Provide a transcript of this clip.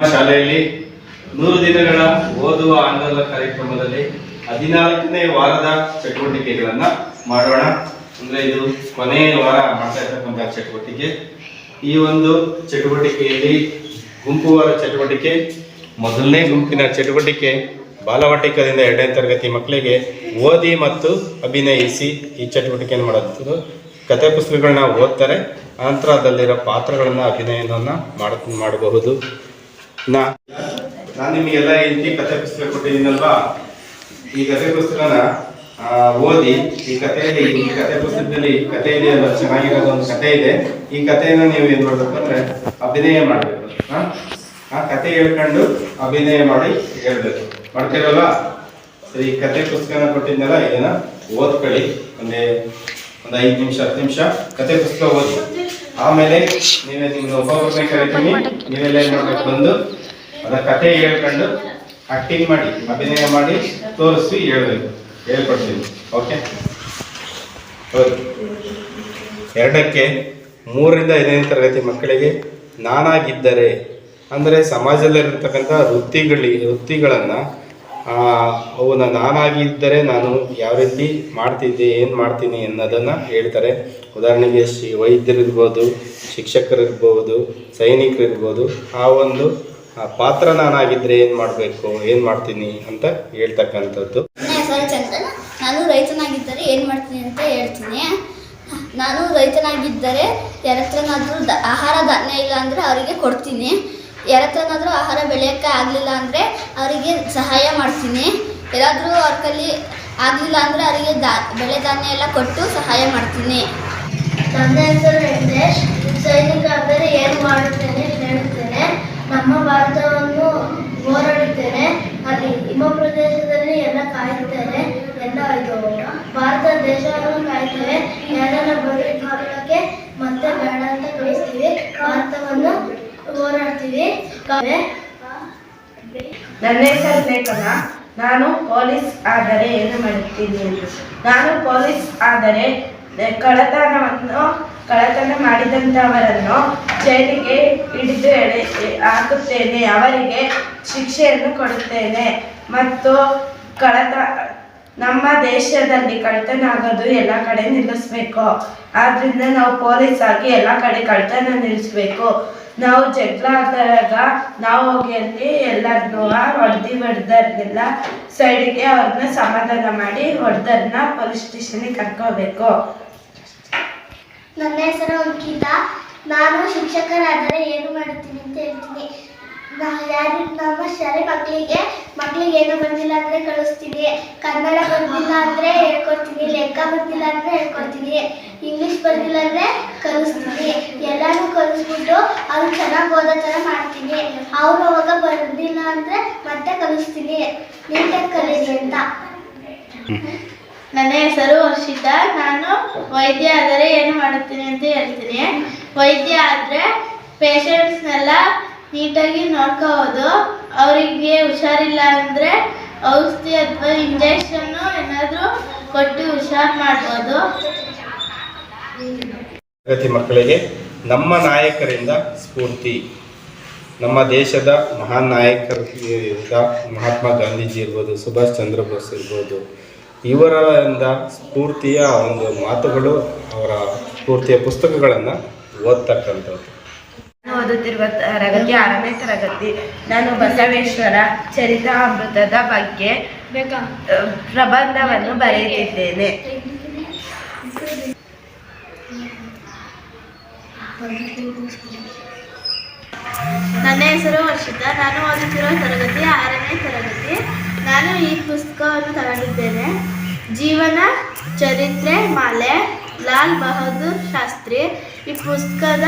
ಶಾಲೆಯಲ್ಲಿ ನೂರು ದಿನಗಳ ಓದುವ ಆಂದೋಲನ ಕಾರ್ಯಕ್ರಮದಲ್ಲಿ ಹದಿನಾಲ್ಕನೇ ವಾರದ ಚಟುವಟಿಕೆಗಳನ್ನ ಮಾಡೋಣ. ಅಂದ್ರೆ ಇದು ಕೊನೆಯ ವಾರ ಮಾಡ್ತಾ ಇರ್ತಕ್ಕಂತಹ ಚಟುವಟಿಕೆ. ಈ ಒಂದು ಚಟುವಟಿಕೆಯಲ್ಲಿ ಗುಂಪು ವಾರ ಚಟುವಟಿಕೆ, ಮೊದಲನೇ ಗುಂಪಿನ ಚಟುವಟಿಕೆ, ಬಾಲವಾಟಿಕದಿಂದ ಎರಡನೇ ತರಗತಿ ಮಕ್ಕಳಿಗೆ ಓದಿ ಮತ್ತು ಅಭಿನಯಿಸಿ ಈ ಚಟುವಟಿಕೆಯನ್ನು ಮಾಡೋದು. ಕಥೆ ಪುಸ್ತಕಗಳನ್ನ ಓದ್ತಾರೆ ನಂತರದಲ್ಲಿರೋ ಪಾತ್ರಗಳನ್ನು ಪಾತ್ರಗಳನ್ನ ಅಭಿನಯನ ಮಾಡ, ಮಾಡಬಹುದು. ನಾ. ನಾನು ನಿಮಗೆಲ್ಲ ಈ ಕಥೆ ಪುಸ್ತಕ ಕೊಟ್ಟಿದ್ದೀನಲ್ವಾ? ಈ ಕಥೆ ಪುಸ್ತಕನ ಓದಿ, ಈ ಕಥೆಯಲ್ಲಿ, ಈ ಕಥೆ ಪುಸ್ತಕದಲ್ಲಿ ಕಥೆ ಇದೆ ಅಲ್ಲ ಚೆನ್ನಾಗಿರೋದು ಒಂದು ಕತೆ ಇದೆ. ಈ ಕಥೆಯನ್ನು ನೀವು ಏನ್ ಮಾಡ್ಬೇಕು ಅಂದ್ರೆ ಅಭಿನಯ ಮಾಡಬೇಕು. ಆ ಕತೆ ಹೇಳ್ಕೊಂಡು ಅಭಿನಯ ಮಾಡಿ ಹೇಳ್ಬೇಕು. ಮಾಡ್ತೀರಲ್ವಾ? ಸರಿ, ಈ ಕತೆ ಪುಸ್ತಕನ ಕೊಟ್ಟಿದ್ನಲ್ಲ, ಇದನ್ನ ಓದ್ಕೊಳ್ಳಿ. ಒಂದೇ, ಒಂದು ಐದು ನಿಮಿಷ, ಹತ್ತು ನಿಮಿಷ. ಕತೆ ಪುಸ್ತಕ ಓದಿ. ಆಮೇಲೆ ನೀವೇ ನಿಮ್ಗೆ ಒಬ್ಬೊಬ್ಬರನ್ನೇ ಕರಿತೀನಿ ನೀವೆಲ್ಲ ಏನ್ ಮಾಡ್ಬೇಕು ಬಂದು ಅದ ಕತೆ ಹೇಳ್ಕೊಂಡು ಆಕ್ಟಿಂಗ್ ಮಾಡಿ ಅಭಿನಯ ಮಾಡಿ ತೋರಿಸಿ ಹೇಳ್ಬೇಕು ಹೇಳ್ಕೊಡ್ತೀನಿ. ಓಕೆ ಎರಡಕ್ಕೆ ಮೂರರಿಂದ ಐದನೇ ತರಗತಿ ಮಕ್ಕಳಿಗೆ ನಾನಾಗಿದ್ದರೆ ಅಂದರೆ ಸಮಾಜದಲ್ಲಿರ್ತಕ್ಕಂಥ ವೃತ್ತಿಗಳಿಗೆ ವೃತ್ತಿಗಳನ್ನು ಅವನ್ನ ನಾನಾಗಿದ್ದರೆ ನಾನು ಯಾವ ರೀತಿ ಮಾಡ್ತಿದ್ದೆ, ಏನು ಮಾಡ್ತೀನಿ ಅನ್ನೋದನ್ನು ಹೇಳ್ತಾರೆ. ಉದಾಹರಣೆಗೆ ಶಿ ವೈದ್ಯರಿರ್ಬೋದು ಶಿಕ್ಷಕರಿರ್ಬೋದು ಸೈನಿಕರಿರ್ಬೋದು ಆ ಒಂದು ಪಾತ್ರ ನಾನಾಗಿದ್ದರೆ ಏನು ಮಾಡಬೇಕು, ಏನು ಮಾಡ್ತೀನಿ ಅಂತ ಹೇಳ್ತಕ್ಕಂಥದ್ದು. ನಾನು ರೈತನಾಗಿದ್ದರೆ ಏನು ಮಾಡ್ತೀನಿ ಅಂತ ಹೇಳ್ತೀನಿ. ನಾನು ರೈತನಾಗಿದ್ದರೆ ಯಾರತ್ರನಾದರೂ ಆಹಾರ ಧಾನ್ಯ ಇಲ್ಲ ಅಂದರೆ ಅವರಿಗೆ ಕೊಡ್ತೀನಿ. ಯಾರತ್ರನಾದರೂ ಆಹಾರ ಬೆಳೆಯೋಕ್ಕೆ ಆಗಲಿಲ್ಲ ಅಂದರೆ ಅವರಿಗೆ ಸಹಾಯ ಮಾಡ್ತೀನಿ. ಯಾರಾದರೂ ಅವ್ರ ಕೈಲಿ ಆಗಲಿಲ್ಲ ಅಂದರೆ ಅವರಿಗೆ ದಾ, ಬೆಳೆ ಧಾನ್ಯ ಎಲ್ಲ ಕೊಟ್ಟು ಸಹಾಯ ಮಾಡ್ತೀನಿ. ನನ್ನ ಹೆಸರು ವೆಂಕಟೇಶ್. ಸೈನಿಕ ಅಂದರೆ ಏನು ಮಾಡುತ್ತೇನೆ ಹೇಳುತ್ತೇನೆ. ನಮ್ಮ ಭಾರತವನ್ನು ಹೋರಾಡುತ್ತೇನೆ. ಅಲ್ಲಿ ಹಿಮ ಪ್ರದೇಶದಲ್ಲಿ ಎಲ್ಲ ಕಾಯುತ್ತೇನೆ. ಎಲ್ಲ ಇದು. ಭಾರತ ದೇಶವನ್ನು ಕಾಯ್ತೇವೆ ಯಾರನ್ನ ಬದುಕಿ ಮತ್ತೆ ಹೋರಾಡ್ತೀವಿ ನನ್ನ ಹೆಸರು ಲೇಖನ. ನಾನು ಪೊಲೀಸ್ ಆದರೆ ಏನು ಮಾಡುತ್ತೀನಿ ನಾನು ಪೊಲೀಸ್ ಆದರೆ ಕಳತನವನ್ನು ಕಳತನ ಮಾಡಿದಂಥವರನ್ನು ಜೈಲಿಗೆ ಹಿಡಿದು ಎಳೆ ಹಾಕುತ್ತೇನೆ. ಅವರಿಗೆ ಶಿಕ್ಷೆಯನ್ನು ಕೊಡುತ್ತೇನೆ. ಮತ್ತು ಕಳತ ನಮ್ಮ ದೇಶದಲ್ಲಿ ಕಳ್ತನ ಆಗೋದು ಎಲ್ಲ ಕಡೆ ನಿಲ್ಲಿಸ್ಬೇಕು. ಆದ್ರಿಂದ ನಾವು ಪೊಲೀಸ್ ಆಗಿ ಎಲ್ಲ ಕಡೆ ಕಳ್ತನ ನಿಲ್ಲಿಸ್ಬೇಕು. ನಾವು ಜಗಳ ಆದಾಗ ನಾವು ಹೋಗಿ ಅಲ್ಲಿ ಎಲ್ಲರನ್ನು ಹೊಡೆದಿ ಹೊಡೆದವ್ರನ್ನೆಲ್ಲ ಸೈಡಿಗೆ ಅವ್ರನ್ನ ಸಮಾಧಾನ ಮಾಡಿ ಹೊಡೆದವ್ರನ್ನ ಪೊಲೀಸ್ ಸ್ಟೇಷನ್ಗೆ ಕರ್ಕೋಬೇಕು. ನನ್ನ ಹೆಸರು ಅಂಕಿತಾ. ನಾನು ಶಿಕ್ಷಕರಾದರೆ ಏನು ಮಾಡುತ್ತೀನಿ ಅಂತ ಹೇಳ್ತೀನಿ. ಯಾರು ನಮ್ಮ ಶಾಲೆ ಮಕ್ಕಳಿಗೆ ಮಕ್ಕಳಿಗೆ ಏನೋ ಬಂದಿಲ್ಲ ಅಂದ್ರೆ ಕಳಿಸ್ತೀನಿ. ಕನ್ನಡ ಬಂದಿಲ್ಲ ಅಂದ್ರೆ ಹೇಳ್ಕೊಡ್ತೀನಿ. ಲೆಕ್ಕ ಬಂದಿಲ್ಲ ಅಂದ್ರೆ ಹೇಳ್ಕೊಡ್ತೀನಿ. ಇಂಗ್ಲಿಷ್ ಬಂದಿಲ್ಲ ಅಂದ್ರೆ ಕಲಿಸ್ತೀನಿ ಎಲ್ಲಾನು ಕಲಿಸ್ಬಿಟ್ಟು ಅವ್ರು ಚೆನ್ನಾಗಿ ಓದೋ ಥರ ಮಾಡ್ತೀನಿ. ಅವ್ರು ಅವಾಗ ಬಂದಿಲ್ಲ ಅಂದ್ರೆ ಮತ್ತೆ ಕಲಿಸ್ತೀನಿ ನೀಟಾಗಿ ಕಲೀಲಿ ಅಂತ? ನನ್ನ ಹೆಸರು ವರ್ಷಿತ ನಾನು ವೈದ್ಯ ಆದರೆ ಏನು ಮಾಡುತ್ತೀನಿ ಅಂತ ಹೇಳ್ತೀನಿ. ವೈದ್ಯ ಆದರೆ ಪೇಷಂಟ್ಸ್ನೆಲ್ಲ ನೀಟಾಗಿ ನೋಡ್ಕೋಬೋದು. ಅವರಿಗೆ ಹುಷಾರಿಲ್ಲ ಅಂದರೆ ಔಷಧಿ ಅಥವಾ ಇಂಜೆಕ್ಷನ್ನು ಏನಾದರೂ ಕೊಟ್ಟು ಹುಷಾರು ಮಾಡ್ಬೋದು. ತರಗತಿ ಮಕ್ಕಳಿಗೆ ನಮ್ಮ ನಾಯಕರಿಂದ ಸ್ಫೂರ್ತಿ. ನಮ್ಮ ದೇಶದ ಮಹಾನ್ ನಾಯಕರಿಂದ ಮಹಾತ್ಮ ಗಾಂಧೀಜಿ ಇರ್ಬೋದು, ಸುಭಾಷ್ ಚಂದ್ರ ಬೋಸ್ ಇರ್ಬೋದು, ಇವರಿಂದ ಸ್ಫೂರ್ತಿಯ ಒಂದು ಮಾತುಗಳು ಅವರ ಸ್ಫೂರ್ತಿಯ ಪುಸ್ತಕಗಳನ್ನು ಓದ್ತಕ್ಕಂಥದ್ದು. ಓದುತ್ತಿರುವ ತರಗತಿ ಆರನೇ ತರಗತಿ. ನಾನು ಬಸವೇಶ್ವರ ಚರಿತಾಮೃತದ ಬಗ್ಗೆ ಪ್ರಬಂಧವನ್ನು ಬರೆಯುತ್ತಿದ್ದೇನೆ. ನನ್ನ ಹೆಸರು ವರ್ಷಿತಾ ನಾನು ಓದುತ್ತಿರುವ ತರಗತಿ ಆರನೇ ತರಗತಿ. ನಾನು ಈ ಪುಸ್ತಕವನ್ನು ತಗೊಂಡಿದ್ದೇನೆ. ಜೀವನ ಚರಿತ್ರೆ ಮಾಲೆ ಲಾಲ್ ಬಹದ್ದೂರ್ ಶಾಸ್ತ್ರಿ. ಈ ಪುಸ್ತಕದ